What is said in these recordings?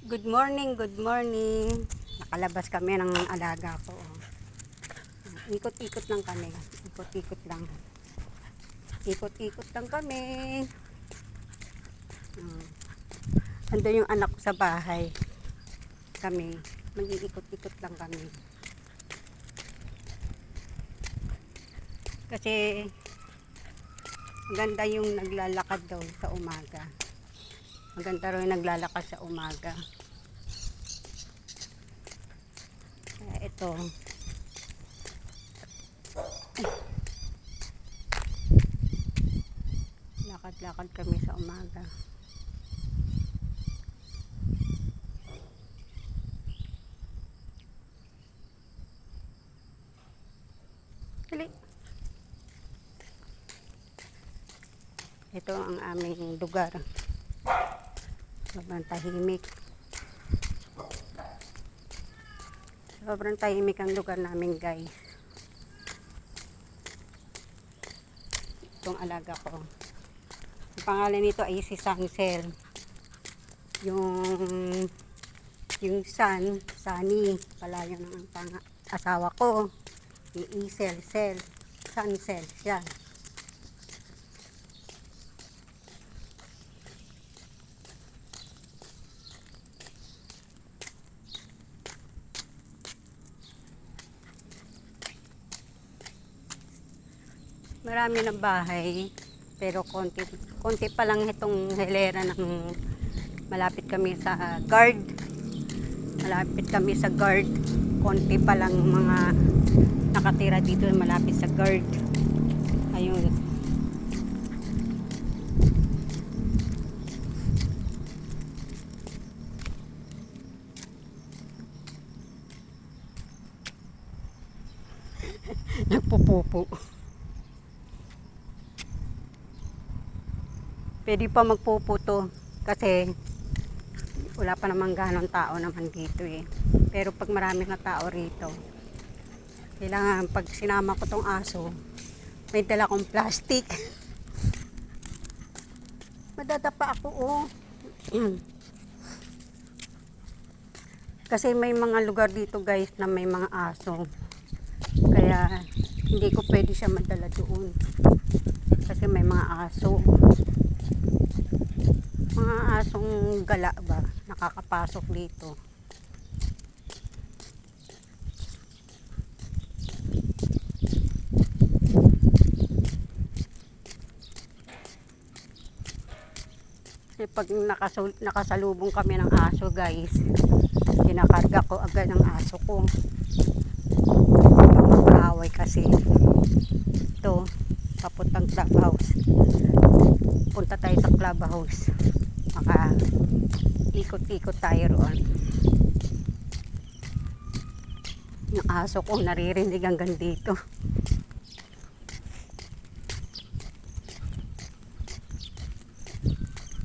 Good morning, good morning. Nakalabas kami ng alaga ko. Ikot-ikot lang kami. Ikot-ikot lang. Ikot-ikot lang kami. Hmm. Yung anak ko sa bahay. Kami. Mag-iikot-ikot lang kami. Kasi maganda yung naglalakad daw sa umaga. Maganda rin naglalakad sa umaga. Kaya ito. Lakad-lakad kami sa umaga. Dali. Ito ang aming lugar. Sobrang tahimik. Sobrang tahimik ang lugar namin guys. Itong alaga ko. Ang pangalan nito ay si Sansel. Yung yung San, Sani, pala yun ang asawa ko. Si Isel, Sel, Sansel, siya. Marami ng bahay, pero konti, konti pa lang itong hilera ng malapit kami sa guard. Malapit kami sa guard. Konti pa lang mga nakatira dito malapit sa guard. Ayun. Nagpupupo. Pwede pa magpuputo kasi wala pa namang ganon tao naman dito eh. Pero pag marami na tao rito, kailangan pag sinama ko tong aso, may dala kong plastic. Madadapa ako oh. Kasi may mga lugar dito guys na may mga aso. Kaya hindi ko pwede siya madala doon. Kasi may mga aso asong gala ba? Nakakapasok dito. Kasi pag nakasul- nakasalubong kami ng aso guys kinakarga ko agad ng aso ko. Mag-aaway kasi. Ito papuntang clubhouse. Punta tayo sa clubhouse maka ikot-ikot tayo roon. Yung aso ko naririnig hanggang dito.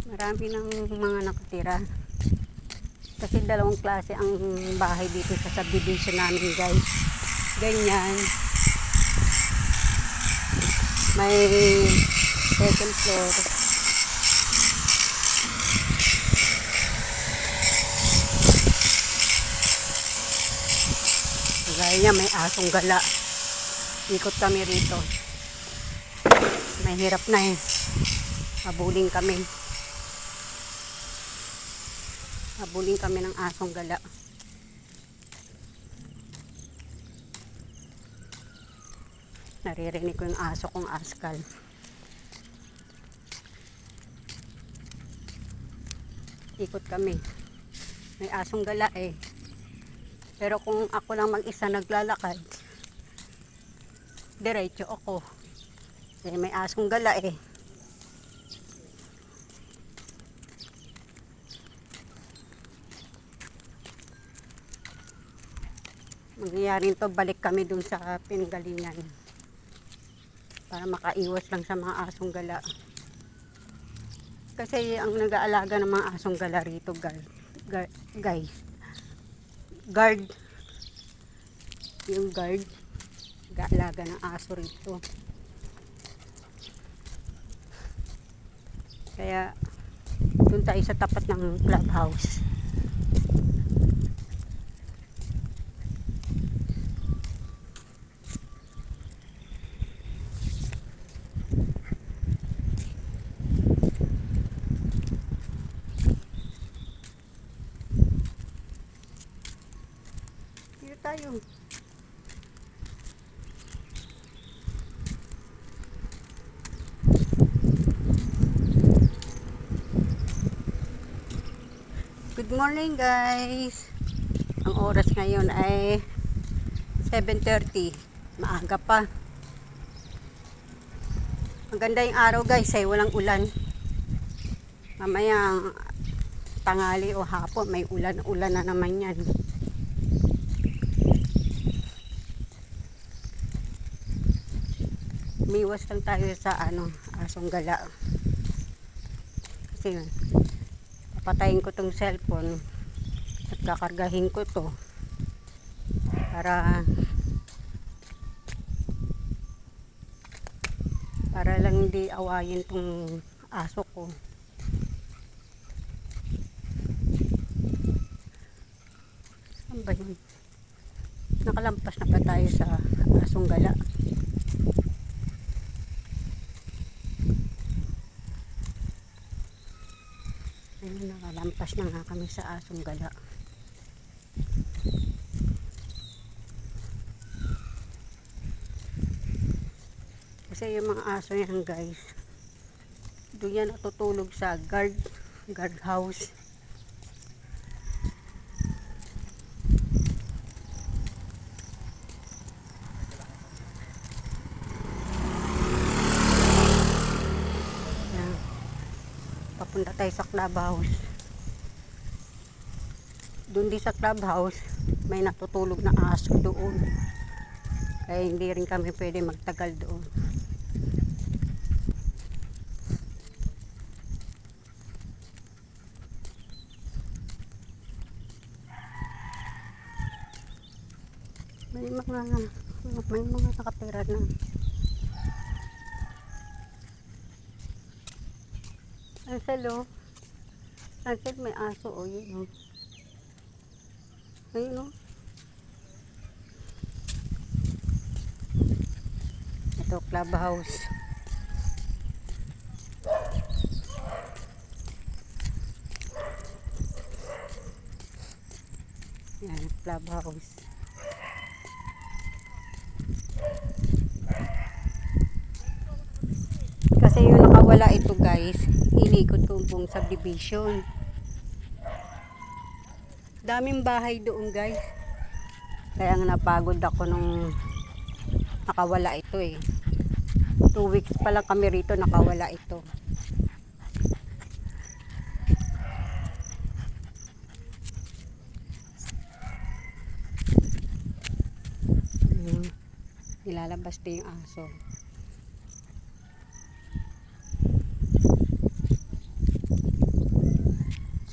Marami ng mga nakatira. Kasi dalawang klase ang bahay dito sa subdivision namin guys. Ganyan. May second floor Niya, may asong gala. Ikot kami rito. Mahirap na eh. Mabuling kami. Mabuling kami ng asong gala. Naririnig ko yung aso kong askal. Ikot kami. May asong gala eh. Pero kung ako lang mag-isa naglalakad, diretso ako. Eh, may asong gala eh. Mangyayari to, balik kami dun sa pinanggalingan. Para makaiwas lang sa mga asong gala. Kasi ang nag-aalaga ng mga asong gala rito, ga- guys, guard. Yung guard. Gaalaga ng aso rito. Kaya doon tayo sa tapat ng clubhouse tayo. Morning guys. Ang oras ngayon ay 7.30. Maaga pa. Ang ganda yung araw guys ay walang ulan. Mamaya tangali o hapon may ulan-ulan na naman yan. Umiwas lang tayo sa ano, asong gala. Kasi papatayin ko tong cellphone at kakargahin ko to para para lang hindi awayin tong aso ko. Saan ba yun? Nakalampas na pa tayo sa asong gala. Nakalampas na nga kami sa asong gala. Kasi yung mga aso yan guys, doon yan natutulog sa guard, guard house. Yan. Papunta tayo sa clubhouse. Doon din sa clubhouse, may natutulog na aso doon. Kaya hindi rin kami pwede magtagal doon. May mga may mga nakatira na. Ansel oh. Ansel may aso oh yun oh. Ayun oh. Ito clubhouse. Yan, clubhouse. Kasi nakawala ito guys, inikot ko buong subdivision. Daming bahay doon guys. Kaya nga napagod ako nung nakawala ito eh. Two weeks pa lang kami rito nakawala ito. Nilalabas din yung aso.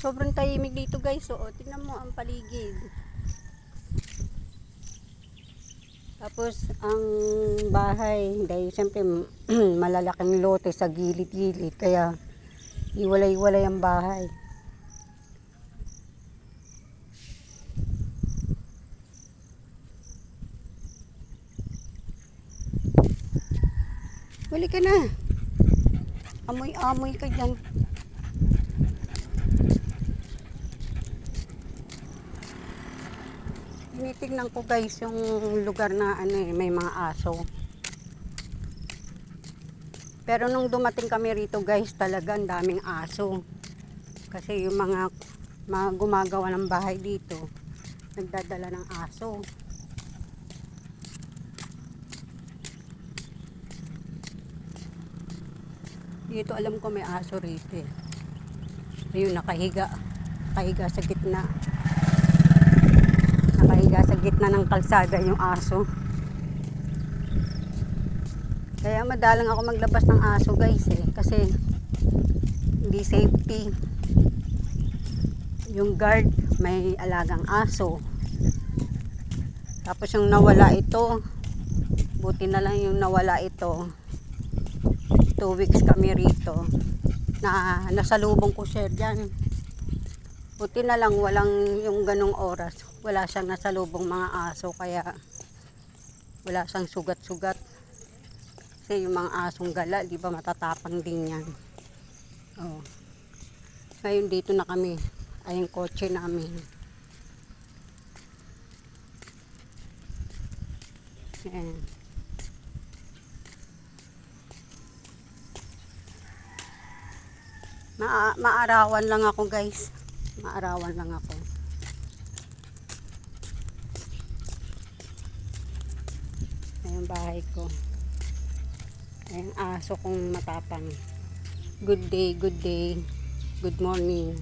Sobrang tahimik dito guys. So, tingnan mo ang paligid. Tapos, ang bahay, dahil siyempre malalaking lote sa gilid-gilid. Kaya, iwalay-iwalay ang bahay. Huli ka na. Amoy-amoy ka dyan. Tinitignan ko guys yung lugar na ano eh, may mga aso. Pero nung dumating kami rito guys, talagang daming aso. Kasi yung mga, mga gumagawa ng bahay dito, nagdadala ng aso. Dito alam ko may aso rito eh. Ayun, nakahiga. Nakahiga sa gitna. Nakahiga sa gitna ng kalsada yung aso. Kaya madalang ako maglabas ng aso guys eh. Kasi hindi safety. Yung guard may alagang aso. Tapos yung nawala ito, buti na lang yung nawala ito. Two weeks kami rito na nasalubong ko siya dyan. Buti na lang walang yung ganong oras. Wala siyang nasalubong mga aso kaya wala siyang sugat-sugat. Kasi yung mga asong gala, di ba matatapang din yan. Oh. Ngayon dito na kami. Ay yung kotse namin. Yan. Ma maarawan lang ako guys. Maarawan lang ako. Ayan bahay ko. Ayan aso kong matapang. Good day, good day. Good morning.